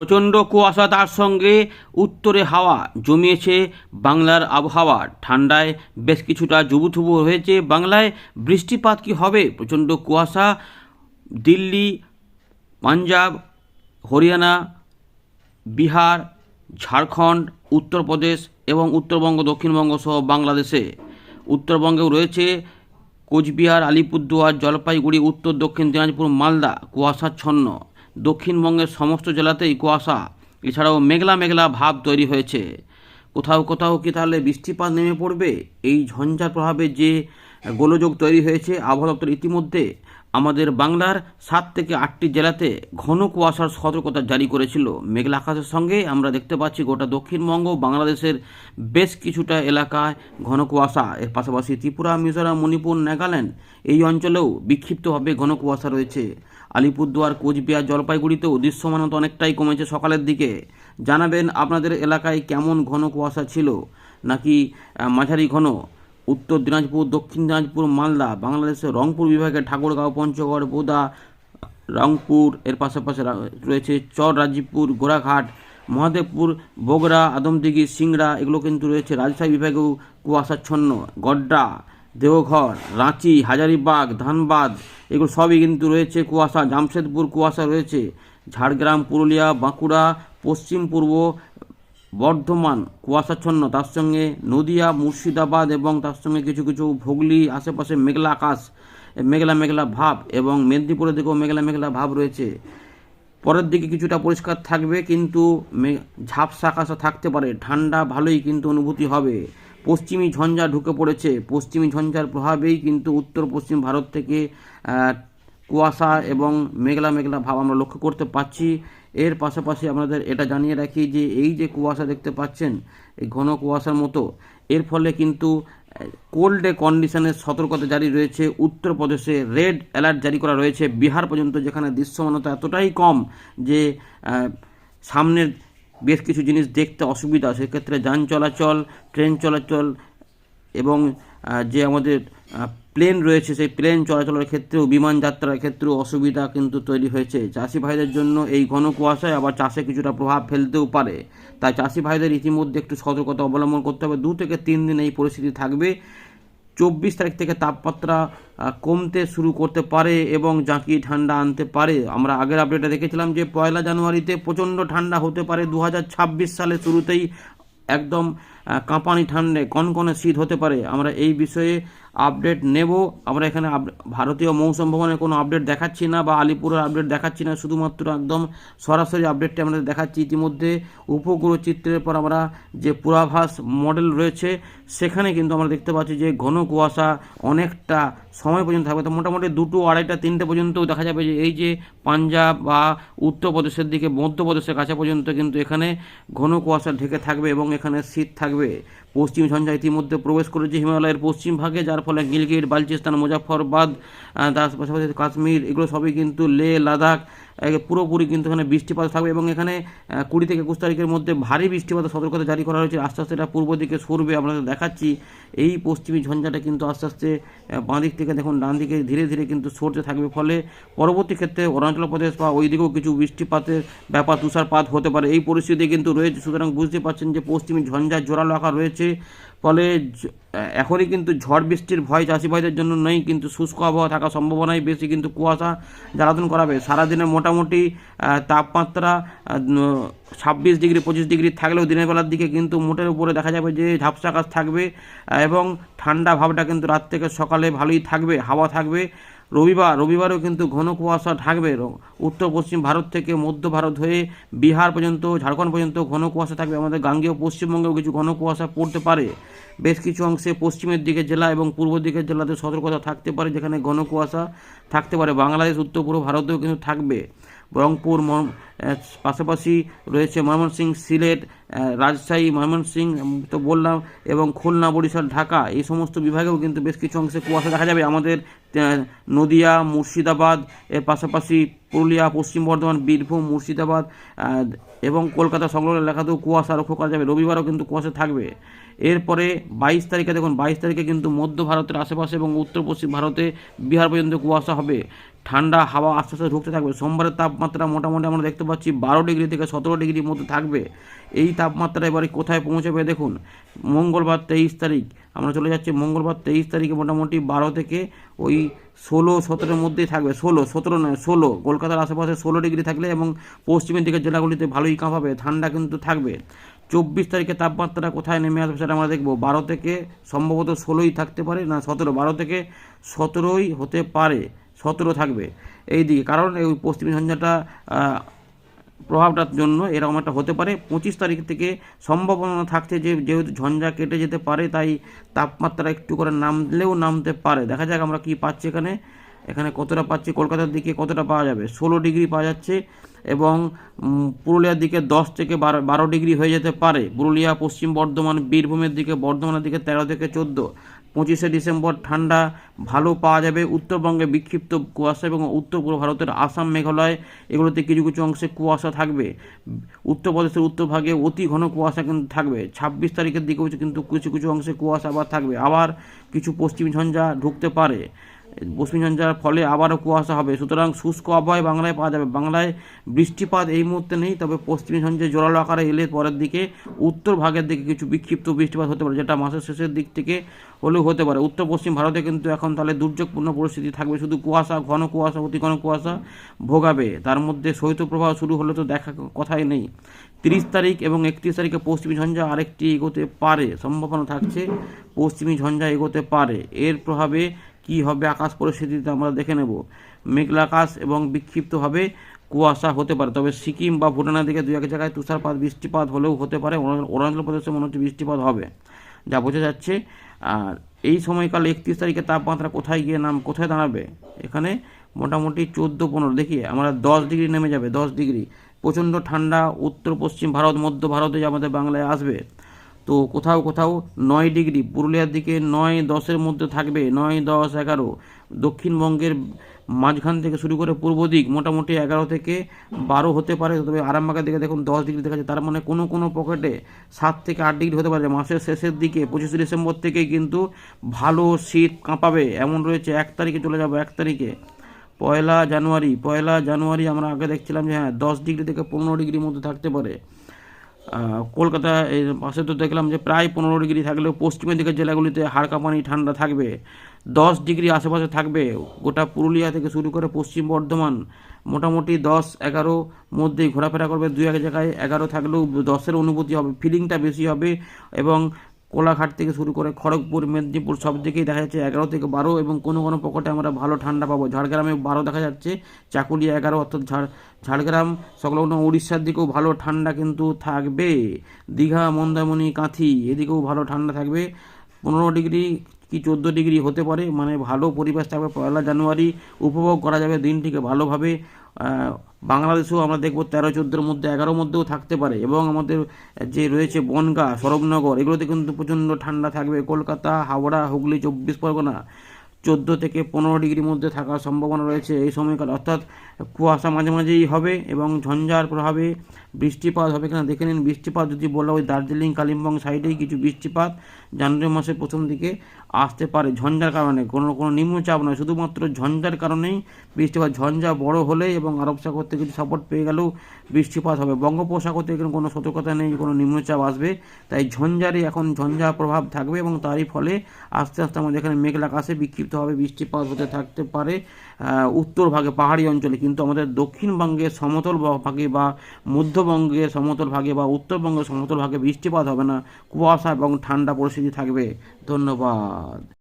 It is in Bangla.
প্রচণ্ড কুয়াশা তার সঙ্গে উত্তরে হাওয়া জমিয়েছে বাংলার আবহাওয়া। ঠান্ডায় বেশ কিছুটা জুবুথুবু হয়েছে বাংলায়। বৃষ্টিপাত কি হবে? প্রচণ্ড কুয়াশা। দিল্লি, পাঞ্জাব, হরিয়ানা, বিহার, ঝাড়খণ্ড, উত্তরপ্রদেশ এবং উত্তরবঙ্গ, দক্ষিণবঙ্গ সহ বাংলাদেশে। উত্তরবঙ্গেও রয়েছে কোচবিহার, আলিপুরদুয়ার, জলপাইগুড়ি, উত্তর দক্ষিণ দিনাজপুর, মালদা। কুয়াশাচ্ছন্ন। দক্ষিণবঙ্গের সমস্ত জেলাতেই কুয়াশা, এছাড়াও মেঘলা মেঘলা ভাব তৈরি হয়েছে। কোথাও কোথাও কি তাহলে বৃষ্টিপাত নেমে পড়বে? এই ঝঞ্ঝার প্রভাবে যে গোলযোগ তৈরি হয়েছে, আবহাওয়া দপ্তর ইতিমধ্যে আমাদের বাংলার সাত থেকে আটটি জেলাতে ঘন কুয়াশার সতর্কতা জারি করেছিল। মেঘলা আকাশের সঙ্গে আমরা দেখতে পাচ্ছি গোটা দক্ষিণবঙ্গ, বাংলাদেশের বেশ কিছুটা এলাকায় ঘন কুয়াশা। এর পাশাপাশি ত্রিপুরা, মিজোরাম, মণিপুর, নাগাল্যান্ড এই অঞ্চলেও বিক্ষিপ্তভাবে ঘন কুয়াশা রয়েছে। আলিপুরদুয়ার, কোচবিহার, জলপাইগুড়িতেও দৃশ্যমানতা অনেকটাই কমেছে সকালের দিকে। জানাবেন আপনাদের এলাকায় কেমন ঘন কুয়াশা ছিল? নাকি মাঝারি ঘন? উত্তর দিনাজপুর, দক্ষিণ দিনাজপুর, মালদা, বাংলাদেশের রংপুর বিভাগের ঠাকুরগাঁও, পঞ্চগড়, বোদা, রংপুর, এর পাশাপাশি রয়েছে চর, রাজীবপুর, গোড়াঘাট, মহাদেবপুর বগরা আদমদিঘি, সিংড়া, এগুলো কিন্তু রয়েছে। রাজশাহী বিভাগেও কুয়াশাচ্ছন্ন। গড্ডা দেওঘর, রাঁচি, হাজারিবাগ, ধানবাদ, এগুলো সবই কিন্তু রয়েছে, কুয়াশা, জামশেদপুর কুয়াশা রয়েছে। ঝাড়গ্রাম, পুরুলিয়া, বাঁকুড়া, পশ্চিম, পূর্ব, বর্ধমান কুয়াশাচ্ছন্ন। তার সঙ্গে নদিয়া, মুর্শিদাবাদ এবং তার সঙ্গে কিছু কিছু হুগলি, আশেপাশে মেঘলা আকাশ, মেঘলা মেঘলা ভাব এবং মেদিনীপুরের দিকেও মেঘলা মেঘলা ভাব রয়েছে। পরের দিকে কিছুটা পরিষ্কার থাকবে, কিন্তু ঝাপসা আকাশা থাকতে পারে। ঠান্ডা ভালোই কিন্তু অনুভূতি হবে। পশ্চিমী ঝঞ্ঝা ঢুকে পড়েছে। পশ্চিমী ঝঞ্ঝার প্রভাবেই কিন্তু উত্তর পশ্চিম ভারত থেকে কুয়াশা এবং মেঘলা মেঘলা ভাব আমরা লক্ষ্য করতে পারছি এর পাশাপাশি আপনাদের এটা জানিয়ে রাখি যে, এই যে কুয়াশা দেখতে পাচ্ছেন, এই ঘন কুয়াশার মতো, এর ফলে কিন্তু কোল্ড কন্ডিশনের সতর্কতা জারি রয়েছে। উত্তরপ্রদেশে রেড অ্যালার্ট জারি করা রয়েছে। বিহার পর্যন্ত যেখানে দৃশ্যমানতা এতটাই কম যে সামনের বেশ কিছু জিনিস দেখতে অসুবিধা। সেক্ষেত্রে যান চলাচল, ট্রেন চলাচল এবং যে আমাদের প্লেন রয়েছে, সেই প্লেন চলাচলের ক্ষেত্রেও, বিমান যাত্রার ক্ষেত্রেও অসুবিধা কিন্তু তৈরি হয়েছে। চাষি ভাইদের জন্য এই ঘন কুয়াশায় আবার চাষে কিছুটা প্রভাব ফেলতেও পারে। তাই চাষি ভাইদের ইতিমধ্যে একটু সতর্কতা অবলম্বন করতে হবে। দু থেকে তিন দিন এই পরিস্থিতি থাকবে। চব্বিশ তারিখ থেকে তাপমাত্রা কমতে শুরু করতে পারে এবং জাঁকি ঠান্ডা আনতে পারে। আমরা আগের আপডেটে দেখেছিলাম যে পয়লা জানুয়ারিতে প্রচণ্ড ঠান্ডা হতে পারে। দু হাজার ছাব্বিশ সালে শুরুতেই একদম কাঁপানি ঠান্ডে কনকনে শীত হতে পারে। আমরা এই বিষয়ে আপডেট নেব। আমরা এখানে ভারতীয় মৌসুম ভবনের কোনো আপডেট দেখাচ্ছি না বা আলিপুরের আপডেট দেখাচ্ছি না। শুধুমাত্র একদম সরাসরি আপডেটটি আমরা দেখাচ্ছি। ইতিমধ্যে উপগ্রহ চিত্রের পর আমরা যে পূর্বাভাস মডেল রয়েছে, সেখানে কিন্তু আমরা দেখতে পাচ্ছি যে ঘন কুয়াশা অনেকটা সময় পর্যন্ত থাকবে। তো মোটামুটি দুটো আড়াইটা তিনটে পর্যন্ত দেখা যাবে যে এই যে পাঞ্জাব বা উত্তরপ্রদেশের দিকে মধ্যপ্রদেশের কাছে পর্যন্ত কিন্তু এখানে ঘন কুয়াশা ঢেকে থাকবে এবং এখানে শীত থাকবে। লাগবে পশ্চিম ঝঞ্ঝা ইতিমধ্যে প্রবেশ করেছে হিমালয়ের পশ্চিম ভাগে, যার ফলে গিলগিট, বালচিস্তান মুজাফরবাদ তার পাশাপাশি কাশ্মীর, এগুলো সবই কিন্তু লে, লাদাখ পুরোপুরি কিন্তু এখানে বৃষ্টিপাত থাকবে এবং এখানে কুড়ি থেকে একুশ তারিখের মধ্যে ভারী বৃষ্টিপাতের সতর্কতা জারি করা হয়েছে। আস্তে আস্তে এটা পূর্ব দিকে সরবে, আপনাদের দেখাচ্ছি। এই পশ্চিমী ঝঞ্ঝাটা কিন্তু আস্তে আস্তে বাঁ দিক থেকে দেখুন, ডান দিকে ধীরে ধীরে কিন্তু সরতে থাকবে। ফলে পরবর্তী ক্ষেত্রে অরুণাচল প্রদেশ বা ওই দিকেও কিছু বৃষ্টিপাতের ব্যাপার তুষারপাত হতে পারে। এই পরিস্থিতি কিন্তু রয়েছে। সুতরাং বুঝতে পারছেন যে পশ্চিমী ঝঞ্ঝা জোরালো আকার রয়েছে। ফলে এখনই কিন্তু ঝড় বৃষ্টির ভয় চাষি ভাইদের জন্য নেই, কিন্তু শুষ্ক আবহাওয়া থাকার সম্ভাবনাই বেশি, কিন্তু কুয়াশা জ্বালাতন করাবে। সারাদিনে মোটামুটি তাপমাত্রা ছাব্বিশ ডিগ্রি, পঁচিশ ডিগ্রি থাকলেও দিনের বেলার দিকে কিন্তু মোটের উপরে দেখা যাবে যে ঝাপসা আকাশ থাকবে, এবং ঠান্ডা ভাবটা কিন্তু রাত থেকে সকালে ভালোই থাকবে, হাওয়া থাকবে। রবিবার, রবিবারও কিন্তু ঘন কুয়াশা থাকবে। উত্তর পশ্চিম ভারত থেকে মধ্য ভারত হয়ে বিহার পর্যন্ত, ঝাড়খণ্ড পর্যন্ত ঘন কুয়াশা থাকবে। আমাদের গাঙ্গেয় পশ্চিমবঙ্গেও কিছু ঘন কুয়াশা পড়তে পারে। বেশ কিছু অংশে পশ্চিমের দিকে জেলা এবং পূর্ব দিকের জেলাতে সতর্কতা থাকতে পারে, যেখানে ঘন কুয়াশা থাকতে পারে। বাংলাদেশ উত্তর পূর্ব ভারতেও কিন্তু থাকবে। রংপুর মর- পাশাপাশি রয়েছে ময়মনসিংহ সিলেট রাজশাহী, ময়মনসিংহ তো বললাম, এবং খুলনা, বরিশাল, ঢাকা, এই সমস্ত বিভাগেও কিন্তু বেশ কিছু অংশে কুয়াশা দেখা যাবে। আমাদের নদিয়া, মুর্শিদাবাদ, এর পাশাপাশি পুরুলিয়া, পশ্চিম বর্ধমান, বীরভূম, মুর্শিদাবাদ এবং কলকাতা সংলগ্ন এলাকাতেও কুয়াশা লক্ষ্য করা যাবে। রবিবারও কিন্তু কুয়াশা থাকবে। এরপরে বাইশ তারিখে, দেখুন, বাইশ তারিখে কিন্তু মধ্য ভারতের আশেপাশে এবং উত্তর পশ্চিম ভারতে বিহার পর্যন্ত কুয়াশা হবে। ঠান্ডা হাওয়া আস্তে আস্তে ঢুকতে থাকবে। সোমবারের তাপমাত্রা মোটামুটি আমরা দেখতে পাচ্ছি বারো ডিগ্রি থেকে সতেরো ডিগ্রির মধ্যে থাকবে। এই তাপমাত্রা এবারে কোথায় পৌঁছাবে, দেখুন, মঙ্গলবার তেইশ তারিখ। আমরা চলে যাচ্ছি মঙ্গলবার তেইশ তারিখে মোটামুটি বারো থেকে ওই ষোলো সতেরোর মধ্যেই থাকবে। ষোলো সতেরো নয় ষোলো। কলকাতার আশেপাশে ষোলো ডিগ্রি থাকলে এবং পশ্চিমের দিকের জেলাগুলিতে ভালোই কাঁপাবে ঠান্ডা কিন্তু থাকবে। চব্বিশ তারিখে তাপমাত্রা কোথায় নেমে আসবে সেটা আমরা দেখব। বারো থেকে সম্ভবত ষোলোই থাকতে পারে না সতেরো। বারো থেকে সতেরোই হতে পারে সতেরো থাকবে। এই দিকে কারণ এই পশ্চিমী আহ, প্রভাবটার জন্য এরকম একটা হতে পারে। পঁচিশ তারিখ থেকে সম্ভাবনা থাকছে যে, যেহেতু ঝঞ্ঝা কেটে যেতে পারে, তাই তাপমাত্রা একটু করে নামলেও নামতে পারে। দেখা যাক আমরা কি পাচ্ছি এখানে। এখানে কতটা পাচ্ছি? কলকাতার দিকে কতটা পাওয়া যাবে? ষোলো ডিগ্রি পাওয়া যাচ্ছে এবং পুরুলিয়ার দিকে দশ থেকে বারো বারো ডিগ্রি হয়ে যেতে পারে। পুরুলিয়া, পশ্চিম বর্ধমান, বীরভূমের দিকে বর্ধমানের দিকে তেরো থেকে চোদ্দ। পঁচিশে ডিসেম্বর, ঠান্ডা ভালো পাওয়া যাবে। উত্তরবঙ্গে বিক্ষিপ্ত কুয়াশা এবং উত্তর পূর্ব ভারতের আসাম মেঘালয়, এগুলোতে কিছু কিছু অংশে কুয়াশা থাকবে। উত্তরপ্রদেশের উত্তরভাগে অতি ঘন কুয়াশা কিন্তু থাকবে। ছাব্বিশ তারিখের দিকেও কিন্তু কিছু কিছু অংশে কুয়াশা আবার থাকবে। আবার কিছু পশ্চিম ঝঞ্ঝা ঢুকতে পারে। পশ্চিম ঝঞ্ঝার ফলে আবারও কুয়াশা হবে। সুতরাং শুষ্ক আবহাওয়ায় বাংলায় পাওয়া যাবে। বাংলায় বৃষ্টিপাত এই মুহূর্তে নেই, তবে পশ্চিম ঝঞ্ঝে জোরালো আকারে এলে পরের দিকে উত্তর ভাগের দিকে কিছু বিক্ষিপ্ত বৃষ্টিপাত হতে পারে, যেটা মাসের শেষের দিক থেকে হলেও হতে পারে। উত্তর পশ্চিম ভারতে কিন্তু এখন তাহলে দুর্যোগপূর্ণ পরিস্থিতি থাকবে। শুধু কুয়াশা, ঘন কুয়াশা, অতি ঘন কুয়াশা ভোগাবে। তার মধ্যে শৈত্যপ্রবাহ শুরু হলে তো দেখা কথাই নেই। তিরিশ তারিখ এবং একত্রিশ তারিখে পশ্চিমী ঝঞ্ঝা আরেকটি এগোতে পারে। সম্ভাবনা থাকছে পশ্চিমী ঝঞ্ঝা এগোতে পারে। এর প্রভাবে কি হবে আকাশ পরিস্থিতিতে আমরা দেখে নেব। মেঘলা আকাশ এবং বিক্ষিপ্তভাবে কুয়াশা হতে পারে। তবে সিকিম বা ভুটানের দিকে দু এক জায়গায় তুষারপাত, বৃষ্টিপাত হলেও হতে পারে। অরুণ- অরুণাচল প্রদেশে মনে হচ্ছে বৃষ্টিপাত হবে, যা বোঝা যাচ্ছে। আর এই সময়কালে একত্রিশ তারিখে তাপমাত্রা কোথায় গিয়ে নাম, কোথায় দাঁড়াবে? এখানে মোটামুটি চোদ্দ, পনেরো। দেখি, আমরা দশ ডিগ্রি নেমে যাবে, দশ ডিগ্রি। প্রচণ্ড ঠান্ডা উত্তর পশ্চিম ভারত, মধ্য ভারতে আমাদের বাংলায় আসবে তো কোথাও কোথাও নয় ডিগ্রি, পুরুলিয়ার দিকে নয় দশের মধ্যে থাকবে, নয় দশ এগারো। দক্ষিণবঙ্গের মাঝখান থেকে শুরু করে পূর্ব দিক মোটামুটি এগারো থেকে বারো হতে পারে, তবে আরামবাগের দিকে দেখুন দশ ডিগ্রি দেখা যাচ্ছে তার মানে কোনো কোনো পকেটে সাত থেকে আট ডিগ্রি হতে পারে। মাসের শেষের দিকে পঁচিশে ডিসেম্বর থেকে কিন্তু ভালো শীত কাঁপাবে। এমন রয়েছে, এক তারিখে চলে যাব, এক তারিখে। পয়লা জানুয়ারি পয়লা জানুয়ারি আমরা আগে দেখছিলাম যে হ্যাঁ দশ ডিগ্রি থেকে পনেরো ডিগ্রির মধ্যে থাকতে পারে। কলকাতা এর পাশে তো দেখলাম যে প্রায় পনেরো ডিগ্রি থাকলেও পশ্চিমের দিকের জেলাগুলিতে হাড়কাঁপানি ঠান্ডা থাকবে, দশ ডিগ্রি আশেপাশে থাকবে। গোটা পুরুলিয়া থেকে শুরু করে পশ্চিম বর্ধমান মোটামুটি দশ, এগারো মধ্যেই ঘোরাফেরা করবে। দু এক জায়গায় এগারো থাকলেও দশের অনুভূতি হবে ফিলিংটা বেশি হবে এবং কোলাঘাট থেকে শুরু করে খড়গপুর, মেদিনীপুর সব দিকেই দেখা যাচ্ছে এগারো থেকে বারো এবং কোনো কোনো পকেটে আমরা ভালো ঠান্ডা পাবো। ঝাড়গ্রামে বারো দেখা যাচ্ছে, চাকুলিয়া এগারো, অর্থাৎ ঝাড় ঝাড়গ্রাম, সংলগ্ন উড়িষ্যার দিকেও ভালো ঠান্ডা কিন্তু থাকবে। দীঘা, মন্দারমণি, কাঁথি এদিকেও ভালো ঠান্ডা থাকবে। পনেরো ডিগ্রি কি চোদ্দ ডিগ্রি হতে পারে মানে ভালো পরিবেশ থাকবে পয়লা জানুয়ারি। উপভোগ করা যাবে দিনটিকে ভালোভাবে। বাংলাদেশেও আমরা দেখব তেরো চোদ্দোর মধ্যে এগারোর মধ্যেও থাকতে পারে। এবং আমাদের যে রয়েছে বনগা, সরবনগর, এগুলোতে কিন্তু প্রচণ্ড ঠান্ডা থাকবে। কলকাতা, হাওড়া, হুগলি, চব্বিশ পরগনা, চোদ্দ থেকে পনেরো ডিগ্রির মধ্যে থাকার সম্ভাবনা রয়েছে এই সময়কাল। অর্থাৎ কুয়াশা মাঝে মাঝেই হবে এবং ঝঞ্ঝার প্রভাবে বৃষ্টিপাত হবে কিনা দেখে নিন। বৃষ্টিপাত যদি বলা ওই দার্জিলিং, কালিম্পং সাইডেই কিছু বৃষ্টিপাত জানুয়ারি মাসের প্রথম দিকে আসতে পারে। ঝঞ্ঝার কারণে কোনো কোনো নিম্নচাপ নয়। শুধুমাত্র ঝঞ্ঝার কারণেই বৃষ্টিপাত, ঝঞ্ঝা বড় হলে এবং আরব সাগর থেকে কিছু সাপোর্ট পেয়ে গেলেও বৃষ্টিপাত হবে। বঙ্গোপসাগর থেকে কোনো সতর্কতা নেই, কোনো নিম্নচাপ আসবে। তাই ঝঞ্ঝারই এখন ঝঞ্ঝা প্রভাব থাকবে এবং তারই ফলে আস্তে আস্তে আমাদের এখানে মেঘলা আকাশে বিক্ষিপ্তভাবে বৃষ্টিপাত হতে থাকতে পারে উত্তর ভাগে পাহাড়ি অঞ্চলে। কিন্তু আমাদের দক্ষিণবঙ্গের সমতল ভাগে বা মধ্যবঙ্গের সমতল ভাগে বা উত্তরবঙ্গের সমতল ভাগে বৃষ্টিপাত হবে না। কুয়াশা এবং ঠান্ডা পরিস্থিতি থাকবে। ধন্যবাদ।